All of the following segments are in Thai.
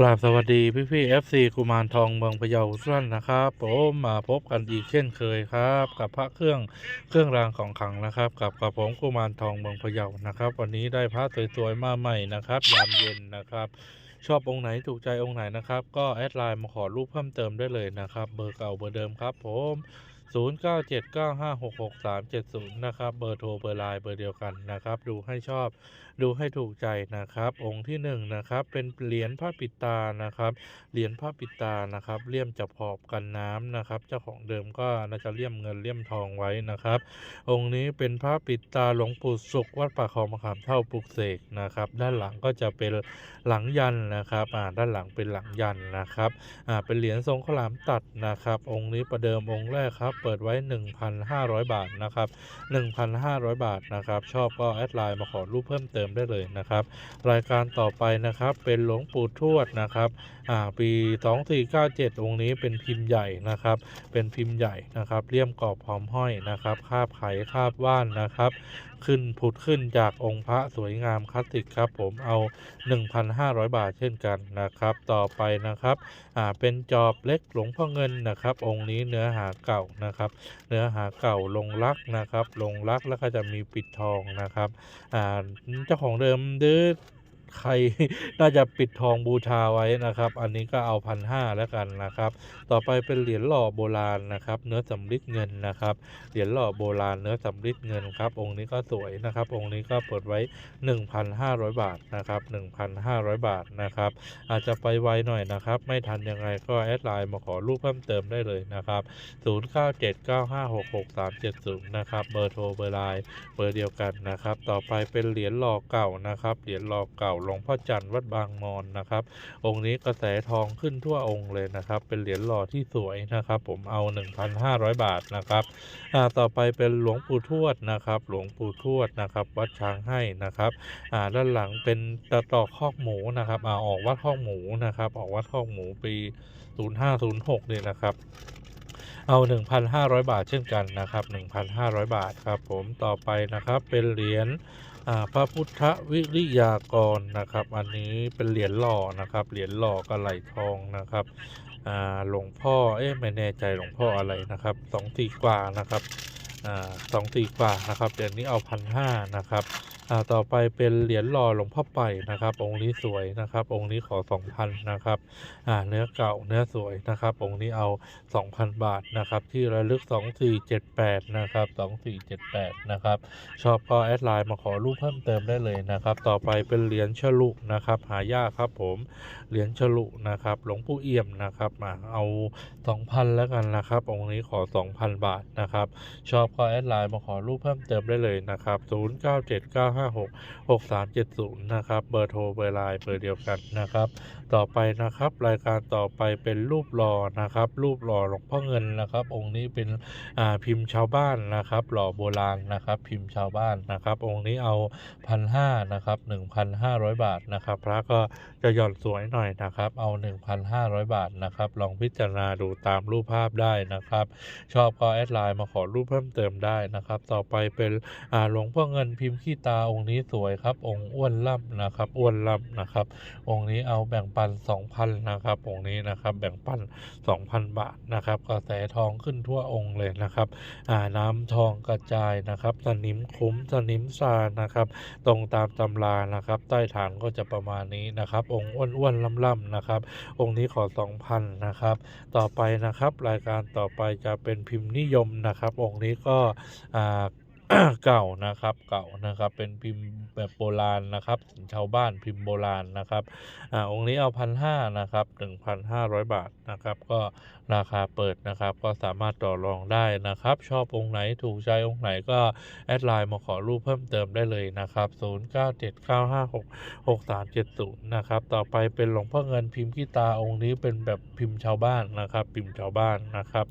กราบสวัสดีพี่พี่เอฟซีกุมารทองเมืองพะเยาทุกท่านนะครับผมมาพบกันอีกเช่นเคยครับ กับพระเครื่องเครื่องรางของขลังนะครับ กับกับผมกุมารทองเมืองพะเยานะครับ วันนี้ได้พระสวยๆมาใหม่นะครับยามเย็นนะครับ ชอบองค์ไหนถูกใจองค์ไหนนะครับ ก็แอดไลน์มาขอรูปเพิ่มเติมได้เลยนะครับ เบอร์เก่าเบอร์เดิมครับ ผม 0979566370 นะครับ เบอร์โทรเบอร์ไลน์เบอร์เดียวกันนะครับ ดูให้ชอบ ดูให้ถูกใจนะครับ องค์ที่หนึ่งนะครับ เป็นเหรียญพระปิดตานะครับ เหรียญพระปิดตานะครับเลี่ยมจะพอบกันน้ำนะครับ เจ้าของเดิมก็น่าจะเลี่ยมเงินเลี่ยมทองไว้นะครับ องค์นี้เป็นพระปิดตาหลวงปู่สุขวัดป่าคลองมะขามเท่าปลุกเสกนะครับ ด้านหลังก็จะเป็นหลังยันนะครับ อ่า ด้านหลังเป็นหลังยันนะครับ อ่า เป็นเหรียญทรงขลามตัดนะครับ องค์นี้ประเดิมองค์แรกครับเปิดไว้ 1,500 บาทนะครับ1,500 บาทนะครับชอบก็แอดไลน์มาขอรูปเพิ่มเติมได้เลยนะครับรายการต่อไปนะครับเป็นหลวงปู่ทวดนะครับอ่าปี 2497 องค์นี้เป็นพิมพ์ใหญ่นะครับเป็นพิมพ์ใหญ่นะครับเลี่ยมกรอบพร้อมห้อยนะครับคาบไขคาบว่านนะครับขึ้นผุดขึ้นจากองค์พระสวยงามคลาสสิกครับผมเอา 1,500 บาทเช่นกันนะครับ ต่อไปนะครับอ่าเป็นจอบเล็กหลวงพ่อเงินนะครับ องค์นี้เนื้อหาเก่านะครับ เนื้อหาเก่าลงรักนะครับ ลงรักแล้วก็จะมีปิดทองนะครับเจ้าของเดิมดื้อ ใครน่าจะปิดทองบูชาไว้นะครับ อันนี้ก็เอาพันห้าแล้วกันนะครับ ต่อไปเป็นเหรียญหล่อโบราณนะครับ เนื้อสำริดเงินนะครับ เหรียญหล่อโบราณเนื้อสำริดเงินครับ องค์นี้ก็สวยนะครับ องค์นี้ก็เปิดไว้ 1,500 บาทนะครับ 1,500 บาทนะครับ อาจจะไปไวหน่อยนะครับ ไม่ทันยังไงก็แอดไลน์มาขอรูปเพิ่มเติมได้เลยนะครับ 0979566370 นะครับ เบอร์โทรเบอร์ไลน์เบอร์เดียวกันนะครับ ต่อไปเป็นเหรียญหล่อเก่านะครับ เหรียญหล่อเก่าหลวงพ่อจันทร์วัดบางมอนนะครับ องค์นี้กระแสทองขึ้นทั่วองค์เลยนะครับ เป็นเหรียญหล่อที่สวยนะครับ ผมเอา 1,500 บาทนะครับต่อไปเป็นหลวงปู่ทวดนะครับ หลวงปู่ทวดนะครับ วัดช้างให้นะครับด้านหลังเป็นตะตอกคอกหมูนะครับอออกวัดคอกหมูนะครับ ออกวัดคอกหมูปี 0506เนี่ยนะครับเอา 1,500 บาทเช่นกันนะครับ 1,500 บาทครับผมต่อไปนะครับเป็นเหรียญ พระพุทธวิริยากรนะครับ อันนี้เป็นเหรียญหล่อนะครับ เหรียญหล่อกระไหลทองนะครับหลวงพ่อเอ๊ะไม่แน่ใจหลวงพ่ออะไรนะครับสองตีกว่านะครับอสองตีกว่านะครับเดี๋ยวนี้เอาพันห้านะครับ ต่อไปเป็นเหรียญหล่อหลวงพ่อไปนะครับ องค์นี้สวยนะครับ องค์นี้ขอสองพันนะครับอ่าเนื้อเก่าเนื้อสวยนะครับ องค์นี้เอาสองพันบาทนะครับ ที่ระลึกสองสี่เจ็ดแปดนะครับสองสี่เจ็ดแปดนะครับชอบก็แอดไลน์มาขอรูปเพิ่มเติมได้เลยนะครับ ต่อไปเป็นเหรียญฉลุนะครับ หายากครับผมเหรียญฉลุนะครับ หลวงปู่เอี่ยมนะครับมาเอาสองพันแล้วกันนะครับ องค์นี้ขอสองพันบาทนะครับ ชอบก็แอดไลน์มาขอรูปเพิ่มเติมได้เลยนะครับ0979566370นะครับ เบอร์โทรเบอร์ไลน์เบอร์เดียวกันนะครับ ต่อไปนะครับ รายการต่อไปเป็นรูปหล่อนะครับ รูปหล่อหลวงพ่อเงินนะครับ องค์นี้เป็นพิมพ์ชาวบ้านนะครับ หล่อโบราณนะครับ พิมพ์ชาวบ้านนะครับ องค์นี้เอาพันห้านะครับ1,500บาทนะครับ พระก็จะหย่อนสวยหน่อยนะครับ เอา1,500บาทนะครับ ลองพิจารณาดูตามรูปภาพได้นะครับ ชอบก็แอดไลน์มาขอรูปเพิ่มเติมได้นะครับ ต่อไปเป็นหลวงพ่อเงินพิมพ์ขี้ตาองค์นี้สวยครับ องค์อ้วนล่ำนะครับ อ้วนล่ำนะครับ องค์นี้เอาแบ่งปัน 2,000 นะครับองค์นี้นะครับ แบ่งปัน 2,000 บาทนะครับกระแสทองขึ้นทั่วองค์เลยนะครับอ่าน้ำทองกระจายนะครับ สนิมคุ้มสนิมซานะครับ ตรงตามตำรานะครับ ใต้ฐานก็จะประมาณนี้นะครับ องค์อ้วนๆล่ำๆนะครับ องค์นี้ขอ 2,000 นะครับ ต่อไปนะครับ รายการต่อไปจะเป็นพิมพ์นิยมนะครับ องค์นี้ก็อ่า เก่านะครับเก่านะครับเป็นพิมพ์แบบโบราณนะครับชาวบ้านพิมพ์โบราณนะครับอ่าองค์นี้เอาพันห้านะครับหนึ่งพันห้าร้อยบาทนะครับ ก็ราคาเปิดนะครับ ก็สามารถต่อรองได้นะครับ ชอบองค์ไหนถูกใจองค์ไหนก็แอดไลน์มาขอรูปเพิ่มเติมได้เลยนะครับ0 9 7 9 5 6 6 3 7 0นะครับต่อไปเป็นหลวงพ่อเงินพิมพ์ขี้ตาองค์นี้เป็นแบบพิมพ์ชาวบ้านนะครับ พิมพ์ชาวบ้านนะครับ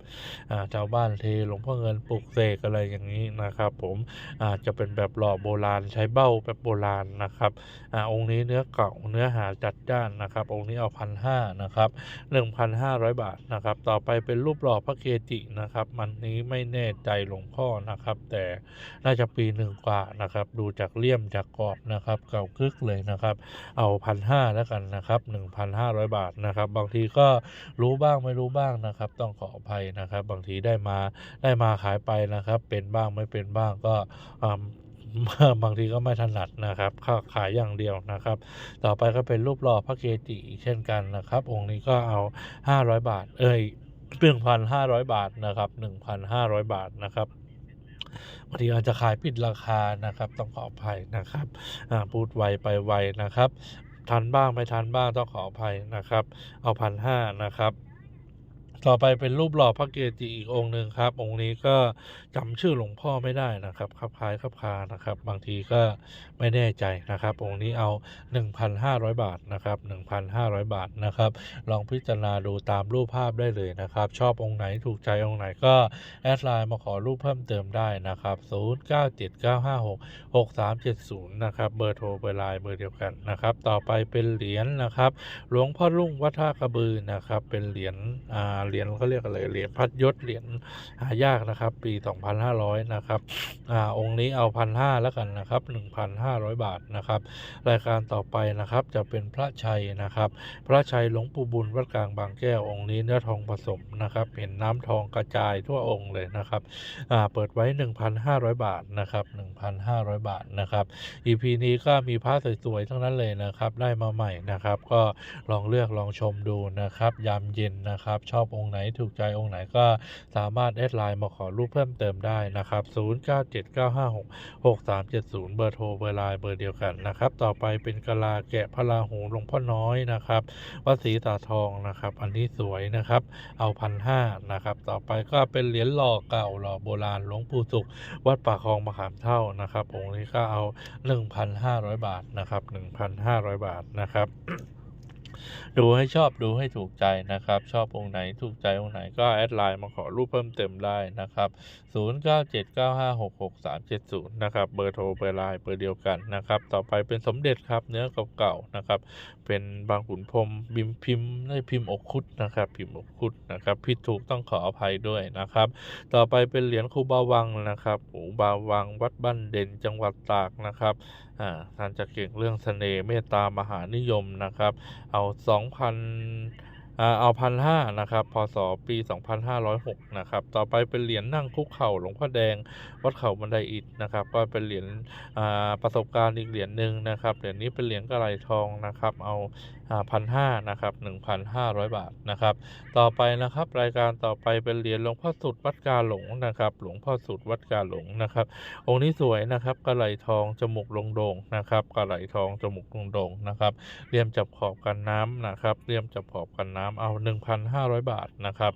อ่าชาวบ้านเทหลวงพ่อเงินปลุกเสกอะไรอย่างนี้นะครับผมผมอาจะเป็นแบบหล่อโบราณใช้เบ้าแบบโบราณนะครับอ่าองค์นี้เนื้อเก่าเนื้อหาจัดจ้านนะครับ องค์นี้เอาพันห้านะครับหนึ่งพันห้าร้อยบาทนะครับ ต่อไปเป็นรูปหล่อพระเกจินะครับ มันนี้ไม่แน่ใจหลวงพ่อนะครับ แต่น่าจะปีหนึ่งกว่านะครับ ดูจากเลี่ยมจากกรอบนะครับ เก่ากึกเลยนะครับ เอาพันห้าแล้วกันนะครับหนึ่งพันห้าร้อยบาทนะครับ บางทีก็รู้บ้างไม่รู้บ้างนะครับ ต้องขออภัยนะครับ บางทีได้มาได้มาขายไปนะครับ เป็นบ้างไม่เป็นบ้างก็บางทีก็ไม่ถนัดนะครับข้าขายอย่างเดียวนะครับ ต่อไปก็เป็นรูปหล่อพระเกจิอีเช่นกันนะครับ องค์นี้ก็เอา 500 บาท เอ้ย1,500 บาทนะครับ1,500 บาทนะครับบางทีอาจจะขายผิดราคานะครับ ต้องขออภัยนะครับพูดไวไปไวนะครับทันบ้างไม่ทันบ้างต้องขออภัยนะครับ เอาพันห้านะครับ ต่อไปเป็นรูปหล่อพระเกจิอีกองค์หนึ่งครับ องค์นี้ก็จำชื่อหลวงพ่อไม่ได้นะครับคับคล้ายคับคานะครับ บางทีก็ไม่แน่ใจนะครับ องค์นี้เอา 1,500 บาทนะครับ1,500 บาทนะครับ ลองพิจารณาดูตามรูปภาพได้เลยนะครับ ชอบองค์ไหนถูกใจองค์ไหนก็แอดไลน์มาขอรูปเพิ่มเติมได้นะครับ0979566370นะครับเบอร์โทรเบอร์ไลน์เบอร์เดียวกันนะครับ ต่อไปเป็นเหรียญนะครับ หลวงพ่อรุ่งวัดท่ากระบือนะครับ เป็นเหรียญอ่าเหรียญเขาเรียกอะไรเหรียญพัดยศเหรียญหายากนะครับ ปี 2,500 นะครับอ่าองค์นี้เอาพันห้าแล้วกันนะครับ 1,500 บาทนะครับ รายการต่อไปนะครับจะเป็นพระชัยนะครับ พระชัยหลวงปู่บุญวัดกลางบางแก้วองค์นี้เนื้อทองผสมนะครับ เห็นน้ำทองกระจายทั่วองค์เลยนะครับอ่าเปิดไว้ 1,500 บาทนะครับ 1,500 บาทนะครับ EP นี้ก็มีพระสวยๆทั้งนั้นเลยนะครับ ได้มาใหม่นะครับ ก็ลองเลือกลองชมดูนะครับ ยามเย็นนะครับ ชอบองค์ไหนถูกใจองค์ไหนก็สามารถแอดไลน์มาขอรูปเพิ่มเติมได้นะครับ 0979566370 เบอร์โทรเบอร์ไลน์เบอร์เดียวกันนะครับ ต่อไปเป็นกะลาแกะพระราหูหลวงพ่อน้อยนะครับวัดศรีตาทองนะครับ อันนี้สวยนะครับ เอาพันห้านะครับ ต่อไปก็เป็นเหรียญหล่อเก่าหล่อโบราณหลวงปู่สุข วัดป่าคลองมะขามเท่านะครับองค์นี้ก็เอา 1,500 บาทนะครับ 1,500 บาทนะครับ ดูให้ชอบดูให้ถูกใจนะครับ ชอบองค์ไหนถูกใจองค์ไหนก็แอดไลน์มาขอรูปเพิ่มเติมได้นะครับ0979566370นะครับเบอร์โทรเบอร์ไลน์เบอร์เดียวกันนะครับ ต่อไปเป็นสมเด็จครับเนื้อเก่าๆนะครับ เป็นบางขุนพรมบิมพิมพ์ได้พิมพ์อกคุดนะครับพิมพ์อกคุดนะครับผิดถูกต้องขออภัยด้วยนะครับ ต่อไปเป็นเหรียญครูบาวังนะครับครูบาวังวัดบ้านเด่นจังหวัดตากนะครับ ท่านจะเก่งเรื่องเสน่ห์เมตตามหานิยมนะครับ เอาสองพันเอาพันห้านะครับ พศ ปี 2506 นะครับ ต่อไปเป็นเหรียญนั่งคุกเข่าหลวงพ่อแดง วัดเขาบันไดอิฐนะครับ ก็เป็นเหรียญประสบการณ์อีกเหรียญหนึ่งนะครับ เหรียญนี้เป็นเหรียญกระไรทองนะครับ เอา พันห้านะครับ1,500 บาทนะครับ ต่อไปนะครับ รายการต่อไปเป็นเหรียญหลวงพ่อสุดวัดกาหลงนะครับ หลวงพ่อสุดวัดกาหลงนะครับ องค์นี้สวยนะครับกระไหลทองจมูกลงโด่งนะครับกระไหลทองจมูกลงโด่งนะครับเลี่ยมจับขอบกันน้ำนะครับเลี่ยมจับขอบกันน้ำเอา 1,500 บาทนะครับ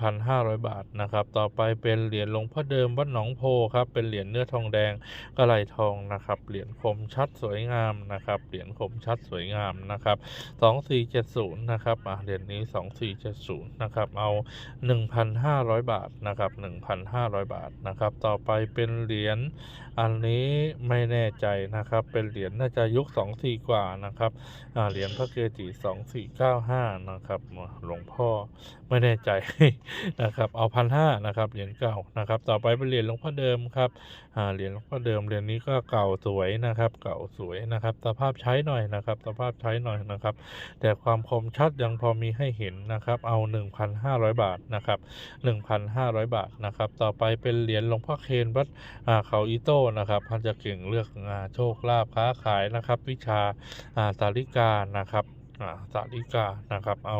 1,500 บาทนะครับ ต่อไปเป็นเหรียญหลวงพ่อเดิมวัดหนองโพครับเป็นเหรียญเนื้อทองแดงกระไหลทองนะครับเหรียญคมชัดสวยงามนะครับเหรียญคมชัดสวยงามนะครับ2470นะครับอะเหรียญนี้ 2470นะครับเอา 1,500 บาทนะครับ1,500 บาทนะครับต่อไปเป็นเหรียญอันนี้ไม่แน่ใจนะครับเป็นเหรียญน่าจะยุค24 กว่านะครับอ่าเหรียญพระเกจิ2495นะครับหลวงพ่อไม่แน่ใจนะครับเอาพันห้านะครับเหรียญเก่านะครับต่อไปเป็นเหรียญหลวงพ่อเดิมครับอ่าเหรียญหลวงพ่อเดิมเหรียญนี้ก็เก่าสวยนะครับเก่าสวยนะครับสภาพใช้หน่อยนะครับสภาพใช้หน่อยนะครับแต่ความคมชัดยังพอมีให้เห็นนะครับ เอา 1,500 บาทนะครับ1,500 บาทนะครับ ต่อไปเป็นเหรียญหลวงพ่อเคนวัดอ่าเขาอีโต้นะครับท่านจะเก่งเลือกอ่าโชคลาภค้าขายนะครับ วิชาอ่าสาริกานะครับ สาริกานะครับ เอา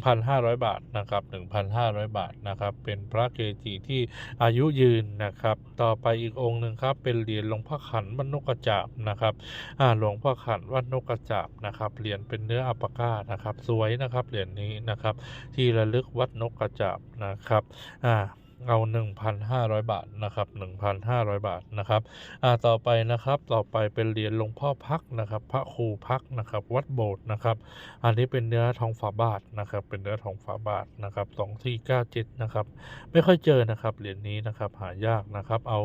1,500 บาทนะครับ 1,500 บาทนะครับ เป็นพระเกจิที่อายุยืนนะครับ ต่อไปอีกองค์หนึ่งครับ เป็นเหรียญหลวงพ่อขันวัดนกกระจาบนะครับอ่าหลวงพ่อขันวัดนกกระจาบนะครับ เหรียญเป็นเนื้ออัปปะก้านะครับ สวยนะครับ เหรียญนี้นะครับ ที่ระลึกวัดนกกระจาบนะครับ อ่า เอา 1,500 บาทนะครับ1,500 บาทนะครับอ่าต่อไปนะครับต่อไปเป็นเหรียญหลวงพ่อพักนะครับ พระครูพักนะครับ วัดโบสถ์นะครับ อันนี้เป็นเนื้อทองฝาบาทนะครับ เป็นเนื้อทองฝาบาทนะครับ2497นะครับไม่ค่อยเจอนะครับเหรียญนี้นะครับหายากนะครับเอา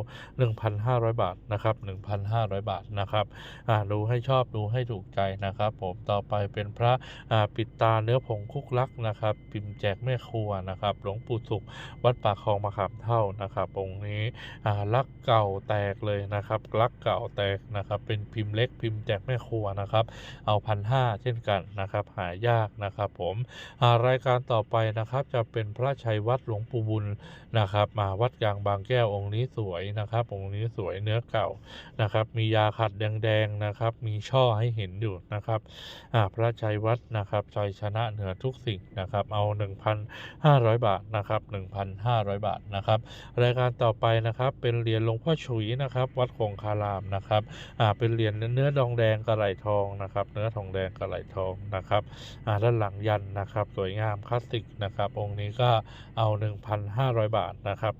1,500 บาทนะครับ1,500 บาทนะครับอ่าดูให้ชอบดูให้ถูกใจนะครับผมต่อไปเป็นพระอ่าปิดตาเนื้อผงคุกลักนะครับ พิมพ์แจกแม่ครัวนะครับ หลวงปู่สุขวัดปากคลองมะขามเท่านะครับองค์นี้ลักเก่าแตกเลยนะครับลักเก่าแตกนะครับเป็นพิมพ์เล็กพิมพ์แจกแม่ครัวนะครับเอาพันห้าเช่นกันนะครับหายากนะครับผมรายการต่อไปนะครับจะเป็นพระชัยวัดหลวงปู่บุญนะครับมาวัดกลางบางแก้วองค์นี้สวยนะครับองค์นี้สวยเนื้อเก่านะครับมียาขัดแดงๆนะครับมีช่อให้เห็นอยู่นะครับพระชัยวัดนะครับชัยชนะเหนือทุกสิ่งนะครับเอา 1,500 บาทนะครับ1,500 บาทนะครับ รายการต่อไปนะครับเป็นเหรียญหลวงพ่อฉุยนะครับ วัดคงคารามนะครับอ่าเป็นเหรียญเนื้อดองแดงกระไหลทองนะครับ เนื้อทองแดงกระไหลทองนะครับอ่าด้านหลังยันนะครับ สวยงามคลาสสิกนะครับ องค์นี้ก็เอา 1,500 บาทนะครับ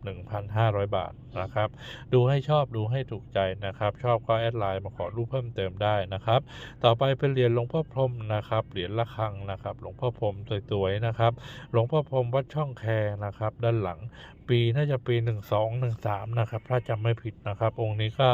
1,500 บาทนะครับ ดูให้ชอบดูให้ถูกใจนะครับ ชอบก็แอดไลน์มาขอรูปเพิ่มเติมได้นะครับ ต่อไปเป็นเหรียญหลวงพ่อพรมนะครับเหรียญละฆังนะครับ หลวงพ่อพรมสวยๆนะครับ หลวงพ่อพรมวัดช่องแคนะครับ ด้านหลัง ปีน่าจะปีหนึ่งสองหนึ่งสามนะครับ ถ้าจำไม่ผิดนะครับ องค์นี้ก็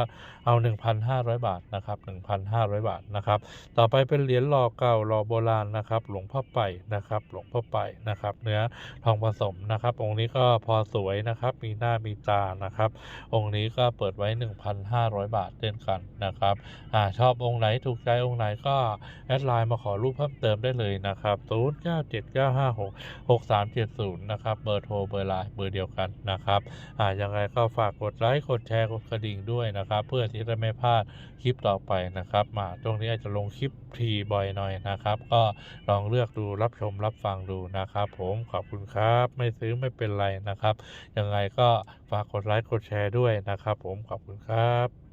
เอา 1,500 บาทนะครับ1,500 บาทนะครับ ต่อไปเป็นเหรียญหล่อเก่าหล่อโบราณนะครับ หลวงพ่อไปนะครับ หลวงพ่อไปนะครับ เนื้อทองผสมนะครับ องค์นี้ก็พอสวยนะครับ มีหน้ามีตานะครับ องค์นี้ก็เปิดไว้ 1,500 บาทเช่นกันนะครับอ่าชอบองค์ไหนถูกใจองค์ไหนก็แอดไลน์มาขอรูปเพิ่มเติมได้เลยนะครับ097956 6370นะครับ เบอร์โทรเบอร์ไลน์เบอร์เดียวกันนะครับอ่ายังไงก็ฝากกดไลค์กดแชร์กดกระดิ่งด้วยนะครับ เพื่อที่จะไม่พลาดคลิปต่อไปนะครับ มาตรงนี้อาจจะลงคลิปทีบ่อยหน่อยนะครับ ก็ลองเลือกดูรับชมรับฟังดูนะครับ ผมขอบคุณครับไม่ซื้อไม่เป็นไรนะครับ ยังไงก็ฝากกดไลค์กดแชร์ด้วยนะครับ ผมขอบคุณครับ